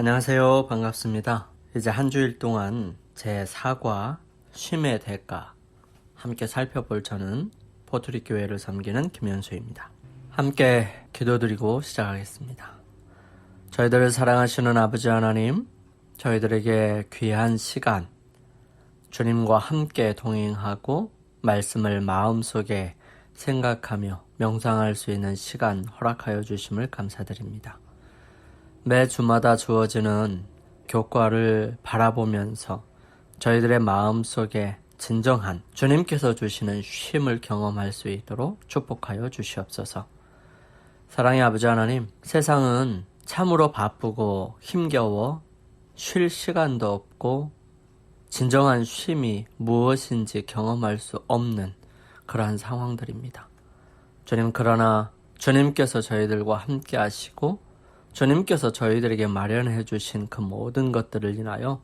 안녕하세요. 반갑습니다. 이제 한 주일 동안 제 사과, 쉼의 대가 함께 살펴볼 저는 포트리 교회를 섬기는 김현수입니다. 함께 기도드리고 시작하겠습니다. 저희들을 사랑하시는 아버지 하나님, 저희들에게 귀한 시간, 주님과 함께 동행하고 말씀을 마음속에 생각하며 명상할 수 있는 시간 허락하여 주심을 감사드립니다. 매 주마다 주어지는 교과를 바라보면서 저희들의 마음 속에 진정한 주님께서 주시는 쉼을 경험할 수 있도록 축복하여 주시옵소서. 사랑의 아버지 하나님, 세상은 참으로 바쁘고 힘겨워 쉴 시간도 없고 진정한 쉼이 무엇인지 경험할 수 없는 그러한 상황들입니다. 주님, 그러나 주님께서 저희들과 함께 하시고 주님께서 저희들에게 마련해 주신 그 모든 것들을 인하여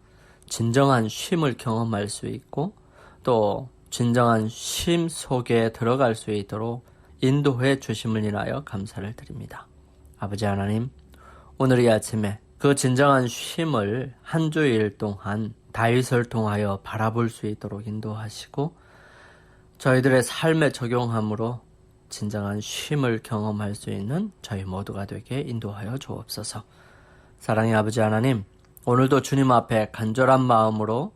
진정한 쉼을 경험할 수 있고 또 진정한 쉼 속에 들어갈 수 있도록 인도해 주심을 인하여 감사를 드립니다. 아버지 하나님, 오늘 이 아침에 그 진정한 쉼을 한 주일 동안 다윗을 통하여 바라볼 수 있도록 인도하시고 저희들의 삶에 적용함으로 진정한 쉼을 경험할 수 있는 저희 모두가 되게 인도하여 주옵소서. 사랑의 아버지 하나님, 오늘도 주님 앞에 간절한 마음으로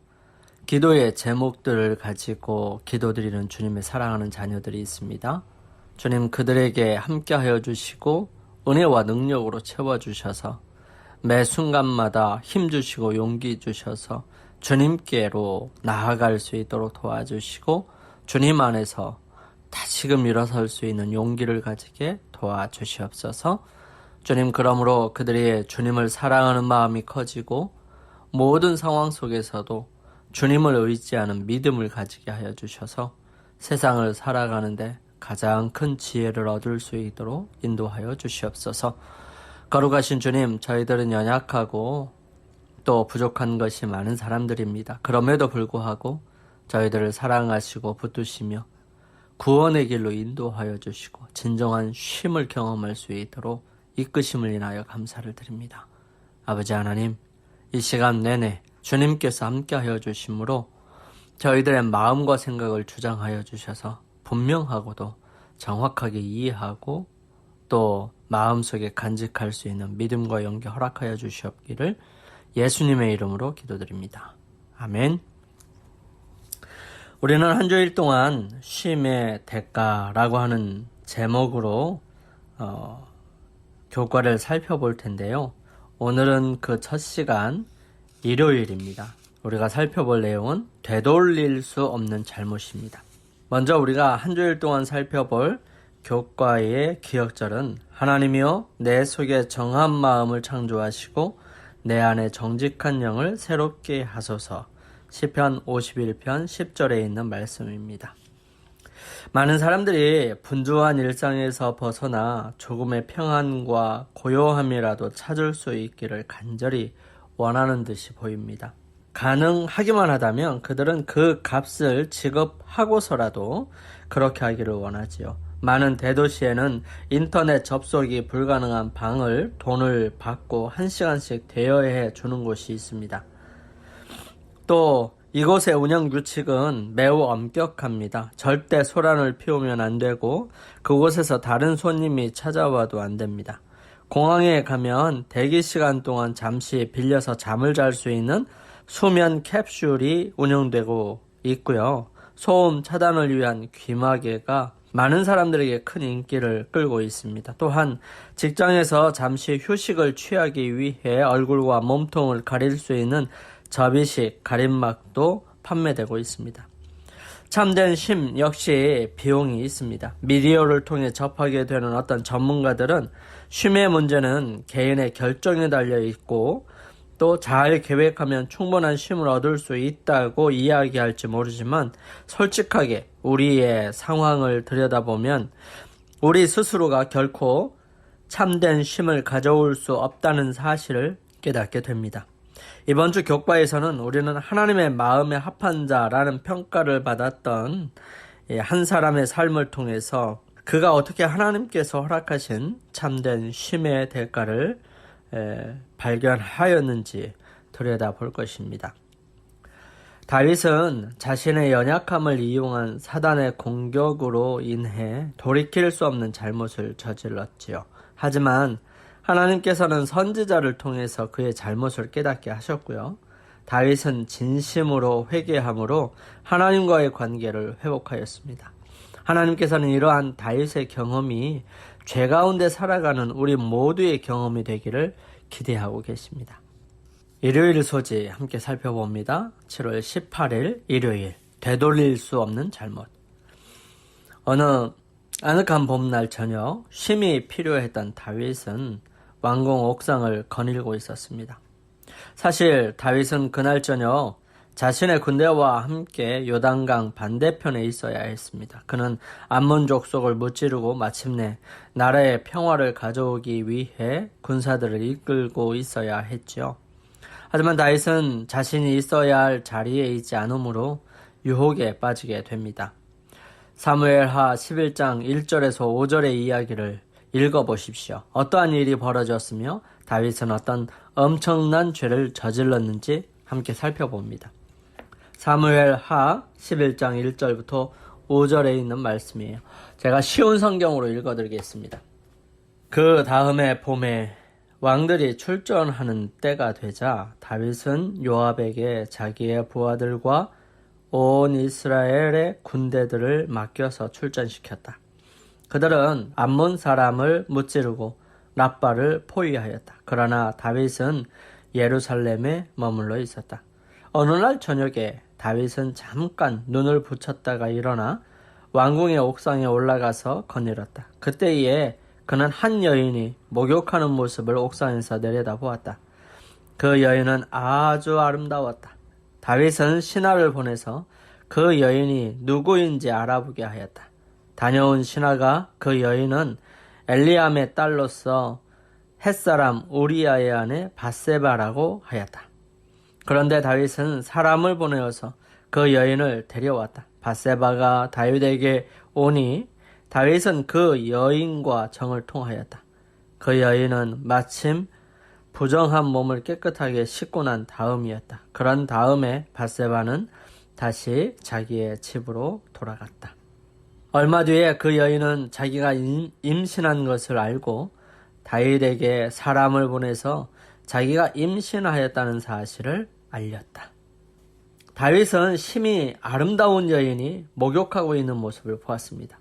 기도의 제목들을 가지고 기도드리는 주님의 사랑하는 자녀들이 있습니다. 주님 그들에게 함께하여 주시고 은혜와 능력으로 채워주셔서 매 순간마다 힘 주시고 용기 주셔서 주님께로 나아갈 수 있도록 도와주시고 주님 안에서 다시금 일어설 수 있는 용기를 가지게 도와주시옵소서. 주님 그러므로 그들이 주님을 사랑하는 마음이 커지고 모든 상황 속에서도 주님을 의지하는 믿음을 가지게 하여 주셔서 세상을 살아가는데 가장 큰 지혜를 얻을 수 있도록 인도하여 주시옵소서. 거룩하신 주님, 저희들은 연약하고 또 부족한 것이 많은 사람들입니다. 그럼에도 불구하고 저희들을 사랑하시고 붙드시며 구원의 길로 인도하여 주시고 진정한 쉼을 경험할 수 있도록 이끄심을 인하여 감사를 드립니다. 아버지 하나님, 이 시간 내내 주님께서 함께하여 주심으로 저희들의 마음과 생각을 주장하여 주셔서 분명하고도 정확하게 이해하고 또 마음속에 간직할 수 있는 믿음과 용기 허락하여 주시옵기를 예수님의 이름으로 기도드립니다. 아멘. 우리는 한 주일 동안 쉼의 대가라고 하는 제목으로 어, 교과를 살펴볼 텐데요. 오늘은 그 첫 시간 일요일입니다. 우리가 살펴볼 내용은 되돌릴 수 없는 잘못입니다. 먼저 우리가 한 주일 동안 살펴볼 교과의 기억절은 하나님이여 내 속에 정한 마음을 창조하시고 내 안에 정직한 영을 새롭게 하소서 시편 51편 10절에 있는 말씀입니다. 많은 사람들이 분주한 일상에서 벗어나 조금의 평안과 고요함이라도 찾을 수 있기를 간절히 원하는 듯이 보입니다. 가능하기만 하다면 그들은 그 값을 지급하고서라도 그렇게 하기를 원하지요. 많은 대도시에는 인터넷 접속이 불가능한 방을 돈을 받고 한 시간씩 대여해 주는 곳이 있습니다. 또 이곳의 운영 규칙은 매우 엄격합니다. 절대 소란을 피우면 안 되고 그곳에서 다른 손님이 찾아와도 안 됩니다. 공항에 가면 대기 시간 동안 잠시 빌려서 잠을 잘 수 있는 수면 캡슐이 운영되고 있고요. 소음 차단을 위한 귀마개가 많은 사람들에게 큰 인기를 끌고 있습니다. 또한 직장에서 잠시 휴식을 취하기 위해 얼굴과 몸통을 가릴 수 있는 접이식 가림막도 판매되고 있습니다. 참된 심 역시 비용이 있습니다. 미디어를 통해 접하게 되는 어떤 전문가들은 쉼의 문제는 개인의 결정에 달려 있고 또 잘 계획하면 충분한 쉼을 얻을 수 있다고 이야기할지 모르지만 솔직하게 우리의 상황을 들여다보면 우리 스스로가 결코 참된 쉼을 가져올 수 없다는 사실을 깨닫게 됩니다. 이번 주 교과에서는 우리는 하나님의 마음에 합한 자라는 평가를 받았던 한 사람의 삶을 통해서 그가 어떻게 하나님께서 허락하신 참된 쉼의 대가를 에, 발견하였는지 들여다볼 것입니다. 다윗은 자신의 연약함을 이용한 사단의 공격으로 인해 돌이킬 수 없는 잘못을 저질렀지요. 하지만 하나님께서는 선지자를 통해서 그의 잘못을 깨닫게 하셨고요. 다윗은 진심으로 회개함으로 하나님과의 관계를 회복하였습니다. 하나님께서는 이러한 다윗의 경험이 죄 가운데 살아가는 우리 모두의 경험이 되기를 기대하고 계십니다. 일요일 소지 함께 살펴봅니다. 7월 18일 일요일 되돌릴 수 없는 잘못 어느 아늑한 봄날 저녁 쉼이 필요했던 다윗은 왕궁 옥상을 거닐고 있었습니다. 사실 다윗은 그날 저녁 자신의 군대와 함께 요단강 반대편에 있어야 했습니다. 그는 암몬 족속을 무찌르고 마침내 나라의 평화를 가져오기 위해 군사들을 이끌고 있어야 했죠. 하지만 다윗은 자신이 있어야 할 자리에 있지 않으므로 유혹에 빠지게 됩니다. 사무엘하 11장 1절에서 5절의 이야기를 읽어보십시오. 어떠한 일이 벌어졌으며 다윗은 어떤 엄청난 죄를 저질렀는지 함께 살펴봅니다. 사무엘 하 11장 1절부터 5절에 있는 말씀이에요. 제가 쉬운 성경으로 읽어드리겠습니다. 그 다음에 봄에 왕들이 출전하는 때가 되자 다윗은 요압에게 자기의 부하들과 온 이스라엘의 군대들을 맡겨서 출전시켰다. 그들은 암몬 사람을 무찌르고 라빠를 포위하였다. 그러나 다윗은 예루살렘에 머물러 있었다. 어느 날 저녁에 다윗은 잠깐 눈을 붙였다가 일어나 왕궁의 옥상에 올라가서 거닐었다. 그때에 그는 한 여인이 목욕하는 모습을 옥상에서 내려다보았다. 그 여인은 아주 아름다웠다. 다윗은 신하를 보내서 그 여인이 누구인지 알아보게 하였다. 다녀온 신하가 그 여인은 엘리암의 딸로서 햇사람 우리아의 아내 바세바라고 하였다. 그런데 다윗은 사람을 보내어서 그 여인을 데려왔다. 바세바가 다윗에게 오니 다윗은 그 여인과 정을 통하였다. 그 여인은 마침 부정한 몸을 깨끗하게 씻고 난 다음이었다. 그런 다음에 바세바는 다시 자기의 집으로 돌아갔다. 얼마 뒤에 그 여인은 자기가 임신한 것을 알고 다윗에게 사람을 보내서 자기가 임신하였다는 사실을 알렸다. 다윗은 심히 아름다운 여인이 목욕하고 있는 모습을 보았습니다.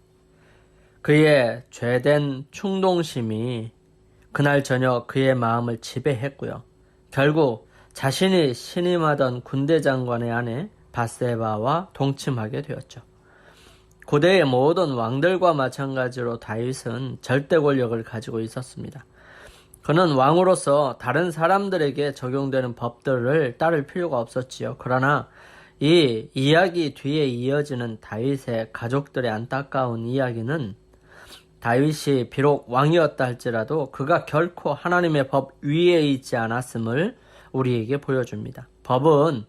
그의 죄된 충동심이 그날 저녁 그의 마음을 지배했고요. 결국 자신이 신임하던 군대 장관의 아내 바세바와 동침하게 되었죠. 고대의 모든 왕들과 마찬가지로 다윗은 절대 권력을 가지고 있었습니다. 그는 왕으로서 다른 사람들에게 적용되는 법들을 따를 필요가 없었지요. 그러나 이 이야기 뒤에 이어지는 다윗의 가족들의 안타까운 이야기는 다윗이 비록 왕이었다 할지라도 그가 결코 하나님의 법 위에 있지 않았음을 우리에게 보여줍니다. 법은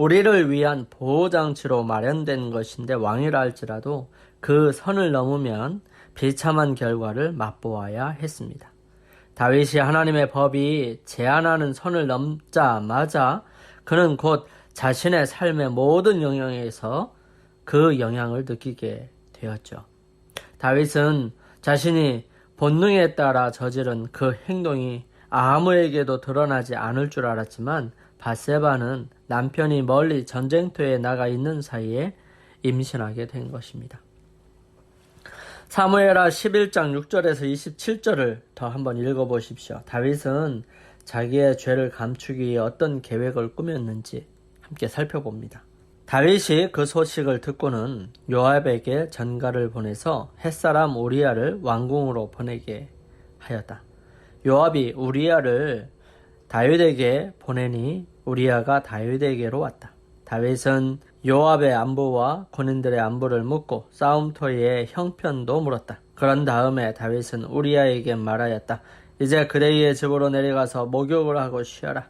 우리를 위한 보호장치로 마련된 것인데 왕이라 할지라도 그 선을 넘으면 비참한 결과를 맛보아야 했습니다. 다윗이 하나님의 법이 제한하는 선을 넘자마자 그는 곧 자신의 삶의 모든 영역에서 그 영향을 느끼게 되었죠. 다윗은 자신이 본능에 따라 저지른 그 행동이 아무에게도 드러나지 않을 줄 알았지만 바세바는 남편이 멀리 전쟁터에 나가 있는 사이에 임신하게 된 것입니다. 사무엘하 11장 6절에서 27절을 더 한번 읽어보십시오. 다윗은 자기의 죄를 감추기 위해 어떤 계획을 꾸몄는지 함께 살펴봅니다. 다윗이 그 소식을 듣고는 요압에게 전가를 보내서 햇사람 우리아를 왕궁으로 보내게 하였다. 요압이 우리아를 다윗에게 보내니 우리아가 다윗에게로 왔다. 다윗은 요압의 안부와 군인들의 안부를 묻고 싸움터의 형편도 물었다. 그런 다음에 다윗은 우리아에게 말하였다. 이제 그대의 집으로 내려가서 목욕을 하고 쉬어라.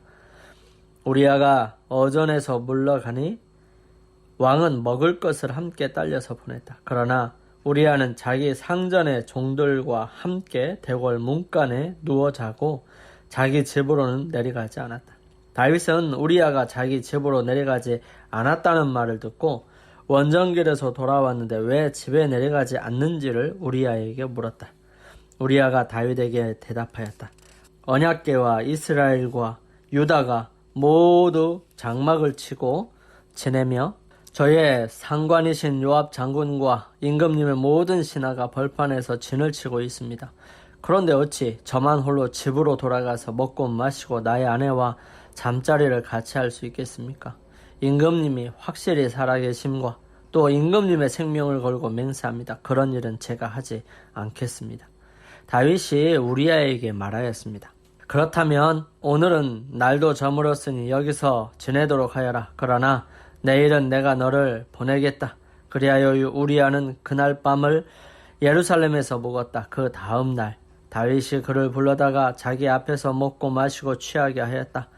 우리아가 어전에서 물러가니 왕은 먹을 것을 함께 딸려서 보냈다. 그러나 우리아는 자기 상전의 종들과 함께 대궐 문간에 누워 자고 자기 집으로는 내려가지 않았다. 다윗은 우리아가 자기 집으로 내려가지 않았다는 말을 듣고 원정길에서 돌아왔는데 왜 집에 내려가지 않는지를 우리아에게 물었다. 우리아가 다윗에게 대답하였다. 언약계와 이스라엘과 유다가 모두 장막을 치고 지내며 저의 상관이신 요압 장군과 임금님의 모든 신하가 벌판에서 진을 치고 있습니다. 그런데 어찌 저만 홀로 집으로 돌아가서 먹고 마시고 나의 아내와 잠자리를 같이 할 수 있겠습니까? 임금님이 확실히 살아계심과 또 임금님의 생명을 걸고 맹세합니다. 그런 일은 제가 하지 않겠습니다. 다윗이 우리아에게 말하였습니다. 그렇다면 오늘은 날도 저물었으니 여기서 지내도록 하여라. 그러나 내일은 내가 너를 보내겠다. 그리하여 우리아는 그날 밤을 예루살렘에서 묵었다. 그 다음 날 다윗이 그를 불러다가 자기 앞에서 먹고 마시고 취하게 하였다.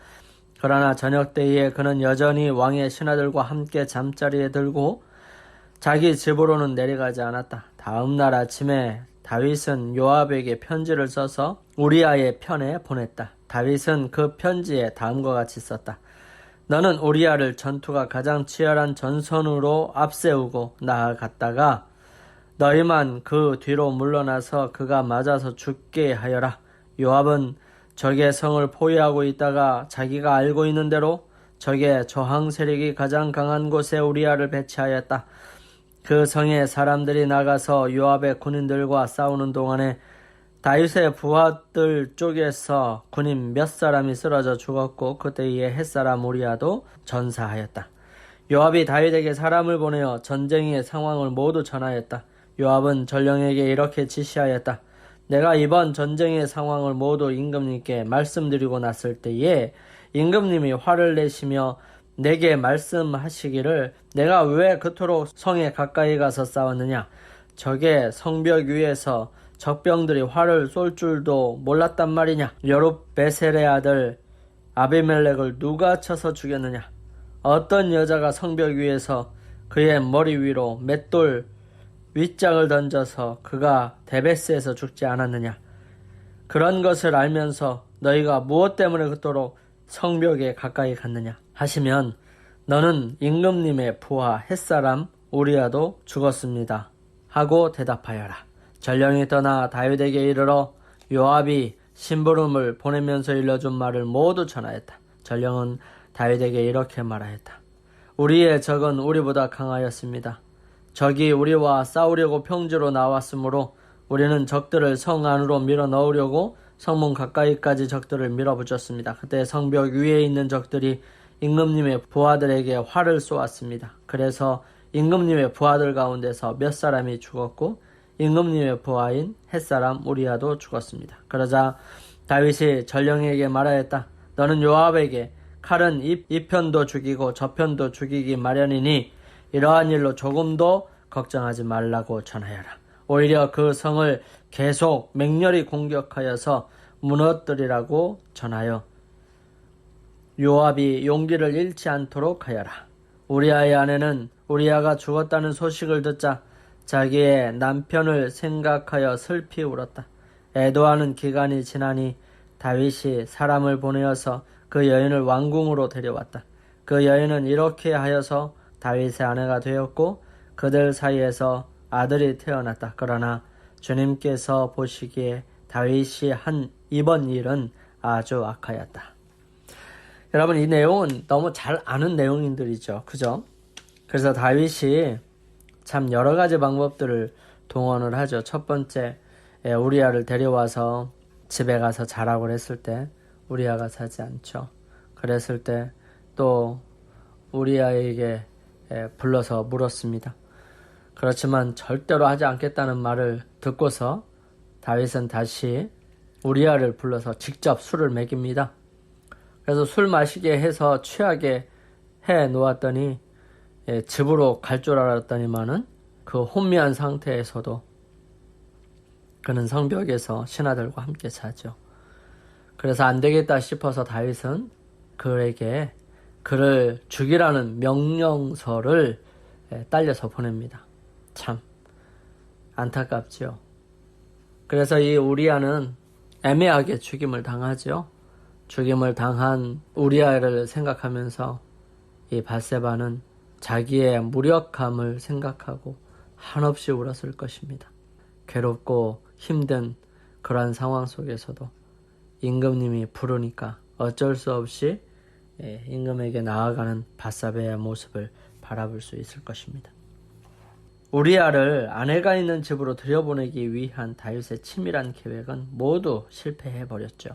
그러나 저녁 때에 그는 여전히 왕의 신하들과 함께 잠자리에 들고 자기 집으로는 내려가지 않았다. 다음 날 아침에 다윗은 요압에게 편지를 써서 우리아의 편에 보냈다. 다윗은 그 편지에 다음과 같이 썼다. 너는 우리아를 전투가 가장 치열한 전선으로 앞세우고 나아갔다가 너희만 그 뒤로 물러나서 그가 맞아서 죽게 하여라. 요압은 적의 성을 포위하고 있다가 자기가 알고 있는 대로 적의 저항 세력이 가장 강한 곳에 우리아를 배치하였다. 그 성에 사람들이 나가서 요압의 군인들과 싸우는 동안에 다윗의 부하들 쪽에서 군인 몇 사람이 쓰러져 죽었고 그때의 햇사람 우리아도 전사하였다. 요압이 다윗에게 사람을 보내어 전쟁의 상황을 모두 전하였다. 요압은 전령에게 이렇게 지시하였다. 내가 이번 전쟁의 상황을 모두 임금님께 말씀드리고 났을 때에 임금님이 화를 내시며 내게 말씀하시기를 내가 왜 그토록 성에 가까이 가서 싸웠느냐? 적의 성벽 위에서 적병들이 활을 쏠 줄도 몰랐단 말이냐? 여룹 베셀의 아들 아비멜렉을 누가 쳐서 죽였느냐? 어떤 여자가 성벽 위에서 그의 머리 위로 맷돌 윗장을 던져서 그가 데베스에서 죽지 않았느냐 그런 것을 알면서 너희가 무엇 때문에 그토록 성벽에 가까이 갔느냐 하시면 너는 임금님의 부하 햇사람 우리아도 죽었습니다. 하고 대답하여라. 전령이 떠나 다윗에게 이르러 요압이 심부름을 보내면서 일러준 말을 모두 전하였다. 전령은 다윗에게 이렇게 말하였다. 우리의 적은 우리보다 강하였습니다. 적이 우리와 싸우려고 평지로 나왔으므로 우리는 적들을 성 안으로 밀어 넣으려고 성문 가까이까지 적들을 밀어붙였습니다. 그때 성벽 위에 있는 적들이 임금님의 부하들에게 활을 쏘았습니다. 그래서 임금님의 부하들 가운데서 몇 사람이 죽었고 임금님의 부하인 햇사람 우리아도 죽었습니다. 그러자 다윗이 전령에게 말하였다. 너는 요압에게 칼은 이, 이 편도 죽이고 저 편도 죽이기 마련이니 이러한 일로 조금도 걱정하지 말라고 전하여라. 오히려 그 성을 계속 맹렬히 공격하여서 무너뜨리라고 전하여 요압이 용기를 잃지 않도록 하여라. 우리아의 아내는 우리아가 죽었다는 소식을 듣자 자기의 남편을 생각하여 슬피 울었다. 애도하는 기간이 지나니 다윗이 사람을 보내어서 그 여인을 왕궁으로 데려왔다. 그 여인은 이렇게 하여서 다윗의 아내가 되었고 그들 사이에서 아들이 태어났다. 그러나 주님께서 보시기에 다윗이 한 이번 일은 아주 악하였다. 여러분 이 내용은 너무 잘 아는 내용인들이죠. 그죠? 그래서 다윗이 참 여러 가지 방법들을 동원을 하죠. 첫 번째 예, 우리아를 데려와서 집에 가서 자라고 했을 때 우리아가 사지 않죠. 그랬을 때 또 우리아에게 예, 불러서 물었습니다. 그렇지만 절대로 하지 않겠다는 말을 듣고서 다윗은 다시 우리아를 불러서 직접 술을 먹입니다. 그래서 술 마시게 해서 취하게 해 놓았더니 예, 집으로 갈 줄 알았더니만은 그 혼미한 상태에서도 그는 성벽에서 신하들과 함께 자죠. 그래서 안 되겠다 싶어서 다윗은 그에게 그를 죽이라는 명령서를 예, 딸려서 보냅니다. 참 안타깝죠. 그래서 이 우리아는 애매하게 죽임을 당하죠. 죽임을 당한 우리아를 생각하면서 이 바세바는 자기의 무력함을 생각하고 한없이 울었을 것입니다. 괴롭고 힘든 그러한 상황 속에서도 임금님이 부르니까 어쩔 수 없이 예, 임금에게 나아가는 바사베의 모습을 바라볼 수 있을 것입니다. 우리아를 아내가 있는 집으로 들여보내기 위한 다윗의 치밀한 계획은 모두 실패해 버렸죠.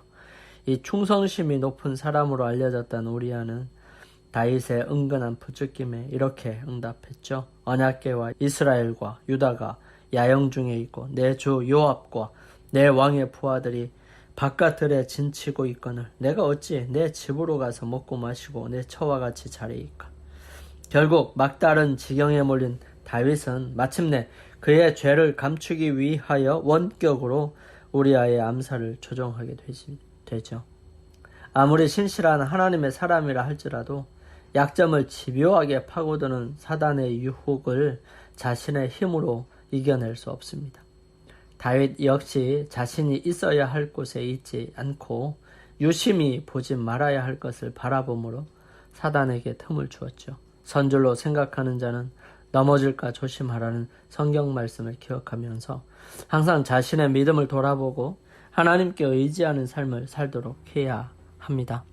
이 충성심이 높은 사람으로 알려졌던 우리아는 다윗의 은근한 부추김에 이렇게 응답했죠. 언약계와 이스라엘과 유다가 야영 중에 있고 내 주 요압과 내 왕의 부하들이 바깥들에 진치고 있거늘 내가 어찌 내 집으로 가서 먹고 마시고 내 처와 같이 자리이까. 결국 막다른 지경에 몰린 다윗은 마침내 그의 죄를 감추기 위하여 원격으로 우리아의 암살을 조종하게 되지, 되죠. 아무리 신실한 하나님의 사람이라 할지라도 약점을 집요하게 파고드는 사단의 유혹을 자신의 힘으로 이겨낼 수 없습니다. 다윗 역시 자신이 있어야 할 곳에 있지 않고 유심히 보지 말아야 할 것을 바라봄으로 사단에게 틈을 주었죠. 선줄로 생각하는 자는 넘어질까 조심하라는 성경 말씀을 기억하면서 항상 자신의 믿음을 돌아보고 하나님께 의지하는 삶을 살도록 해야 합니다.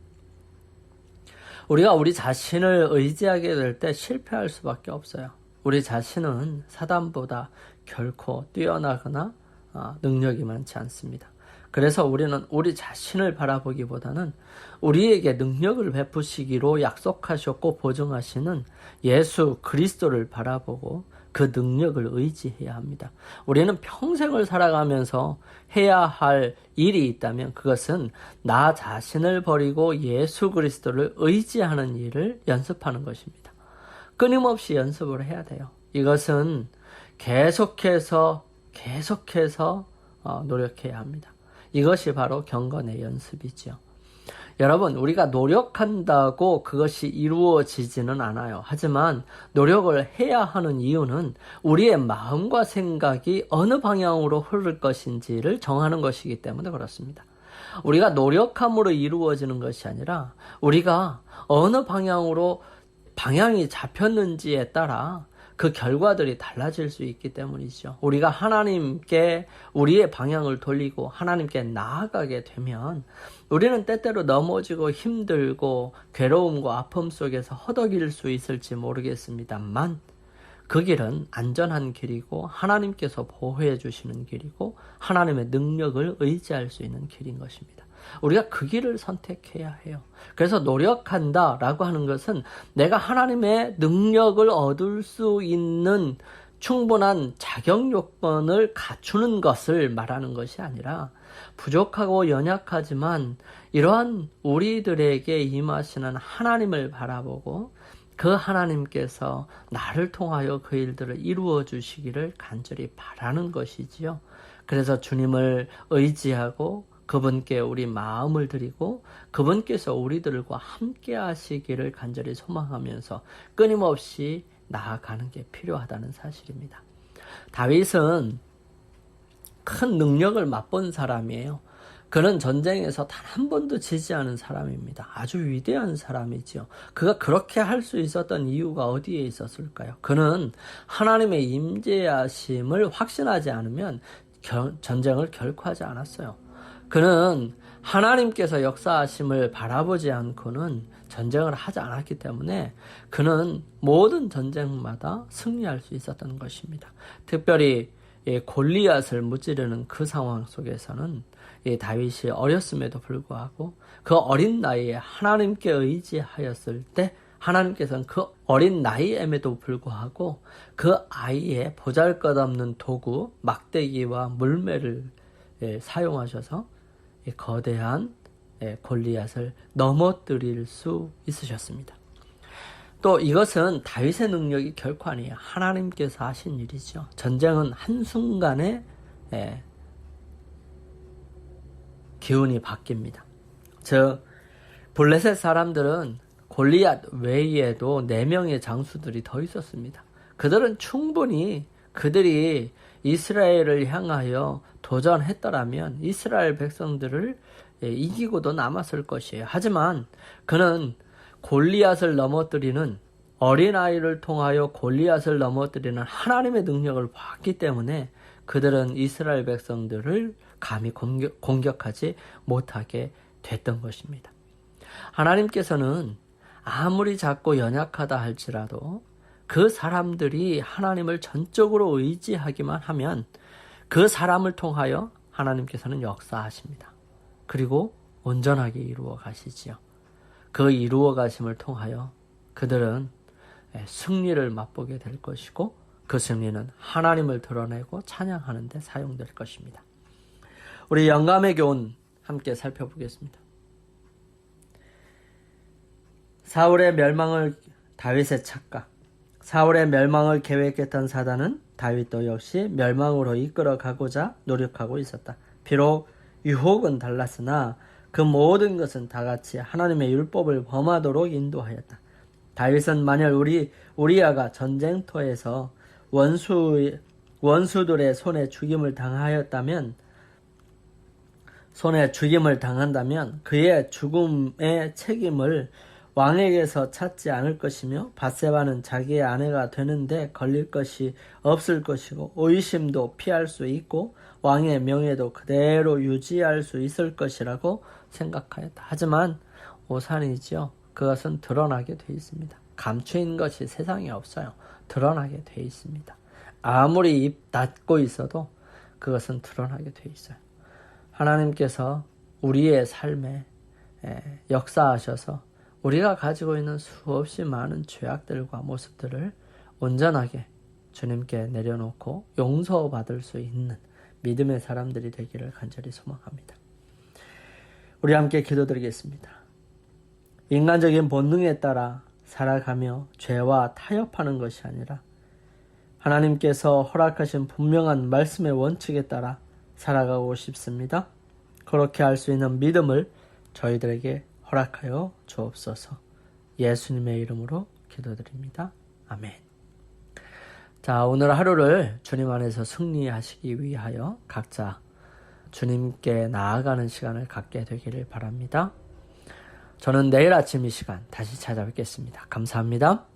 우리가 우리 자신을 의지하게 될 때 실패할 수밖에 없어요. 우리 자신은 사단보다 결코 뛰어나거나 어, 능력이 많지 않습니다. 그래서 우리는 우리 자신을 바라보기보다는 우리에게 능력을 베푸시기로 약속하셨고 보증하시는 예수 그리스도를 바라보고 그 능력을 의지해야 합니다. 우리는 평생을 살아가면서 해야 할 일이 있다면 그것은 나 자신을 버리고 예수 그리스도를 의지하는 일을 연습하는 것입니다. 끊임없이 연습을 해야 돼요. 이것은 계속해서 계속해서 어, 노력해야 합니다. 이것이 바로 경건의 연습이죠. 여러분, 우리가 노력한다고 그것이 이루어지지는 않아요. 하지만 노력을 해야 하는 이유는 우리의 마음과 생각이 어느 방향으로 흐를 것인지를 정하는 것이기 때문에 그렇습니다. 우리가 노력함으로 이루어지는 것이 아니라 우리가 어느 방향으로 방향이 잡혔는지에 따라 그 결과들이 달라질 수 있기 때문이죠. 우리가 하나님께 우리의 방향을 돌리고 하나님께 나아가게 되면 우리는 때때로 넘어지고 힘들고 괴로움과 아픔 속에서 허덕일 수 있을지 모르겠습니다만 그 길은 안전한 길이고 하나님께서 보호해 주시는 길이고 하나님의 능력을 의지할 수 있는 길인 것입니다. 우리가 그 길을 선택해야 해요. 그래서 노력한다 라고 하는 것은 내가 하나님의 능력을 얻을 수 있는 충분한 자격 요건을 갖추는 것을 말하는 것이 아니라 부족하고 연약하지만 이러한 우리들에게 임하시는 하나님을 바라보고 그 하나님께서 나를 통하여 그 일들을 이루어 주시기를 간절히 바라는 것이지요. 그래서 주님을 의지하고 그분께 우리 마음을 드리고 그분께서 우리들과 함께 하시기를 간절히 소망하면서 끊임없이 나아가는 게 필요하다는 사실입니다. 다윗은 큰 능력을 맛본 사람이에요. 그는 전쟁에서 단 한 번도 지지 않은 사람입니다. 아주 위대한 사람이지요. 그가 그렇게 할 수 있었던 이유가 어디에 있었을까요? 그는 하나님의 임재하심을 확신하지 않으면 전쟁을 결코 하지 않았어요. 그는 하나님께서 역사하심을 바라보지 않고는 전쟁을 하지 않았기 때문에 그는 모든 전쟁마다 승리할 수 있었던 것입니다. 특별히 골리앗을 무찌르는 그 상황 속에서는 다윗이 어렸음에도 불구하고 그 어린 나이에 하나님께 의지하였을 때 하나님께서는 그 어린 나이임에도 불구하고 그 아이의 보잘것없는 도구 막대기와 물매를 사용하셔서 거대한 예, 골리앗을 넘어뜨릴 수 있으셨습니다. 또 이것은 다윗의 능력이 결코 아니에요. 하나님께서 하신 일이죠. 전쟁은 한순간에 예, 기운이 바뀝니다. 저 블레셋 사람들은 골리앗 외에도 4명의 장수들이 더 있었습니다. 그들은 충분히 그들이 이스라엘을 향하여 도전했더라면 이스라엘 백성들을 예, 이기고도 남았을 것이에요. 하지만 그는 골리앗을 넘어뜨리는 어린아이를 통하여 골리앗을 넘어뜨리는 하나님의 능력을 봤기 때문에 그들은 이스라엘 백성들을 감히 공격, 공격하지 못하게 됐던 것입니다. 하나님께서는 아무리 작고 연약하다 할지라도 그 사람들이 하나님을 전적으로 의지하기만 하면 그 사람을 통하여 하나님께서는 역사하십니다. 그리고 온전하게 이루어 가시지요. 그 이루어 가심을 통하여 그들은 승리를 맛보게 될 것이고 그 승리는 하나님을 드러내고 찬양하는 데 사용될 것입니다. 우리 영감의 교훈 함께 살펴보겠습니다. 사울의 멸망을 다윗의 착각. 사울의 멸망을 계획했던 사단은 다윗도 역시 멸망으로 이끌어 가고자 노력하고 있었다. 비록 유혹은 달랐으나 그 모든 것은 다 같이 하나님의 율법을 범하도록 인도하였다. 다윗은 만약 우리 우리아가 전쟁터에서 원수 원수들의 손에 죽임을 당하였다면 손에 죽임을 당한다면 그의 죽음의 책임을 왕에게서 찾지 않을 것이며 바세바는 자기의 아내가 되는데 걸릴 것이 없을 것이고 의심도 피할 수 있고 왕의 명예도 그대로 유지할 수 있을 것이라고 생각하였다. 하지만 오산이지요. 그것은 드러나게 돼 있습니다. 감추인 것이 세상에 없어요. 드러나게 돼 있습니다. 아무리 입 닫고 있어도 그것은 드러나게 돼 있어요. 하나님께서 우리의 삶에 역사하셔서 우리가 가지고 있는 수없이 많은 죄악들과 모습들을 온전하게 주님께 내려놓고 용서받을 수 있는 믿음의 사람들이 되기를 간절히 소망합니다. 우리 함께 기도드리겠습니다. 인간적인 본능에 따라 살아가며 죄와 타협하는 것이 아니라 하나님께서 허락하신 분명한 말씀의 원칙에 따라 살아가고 싶습니다. 그렇게 할 수 있는 믿음을 저희들에게 허락하여 주옵소서. 예수님의 이름으로 기도드립니다. 아멘. 자, 오늘 하루를 주님 안에서 승리하시기 위하여 각자 주님께 나아가는 시간을 갖게 되기를 바랍니다. 저는 내일 아침 이 시간 다시 찾아뵙겠습니다. 감사합니다.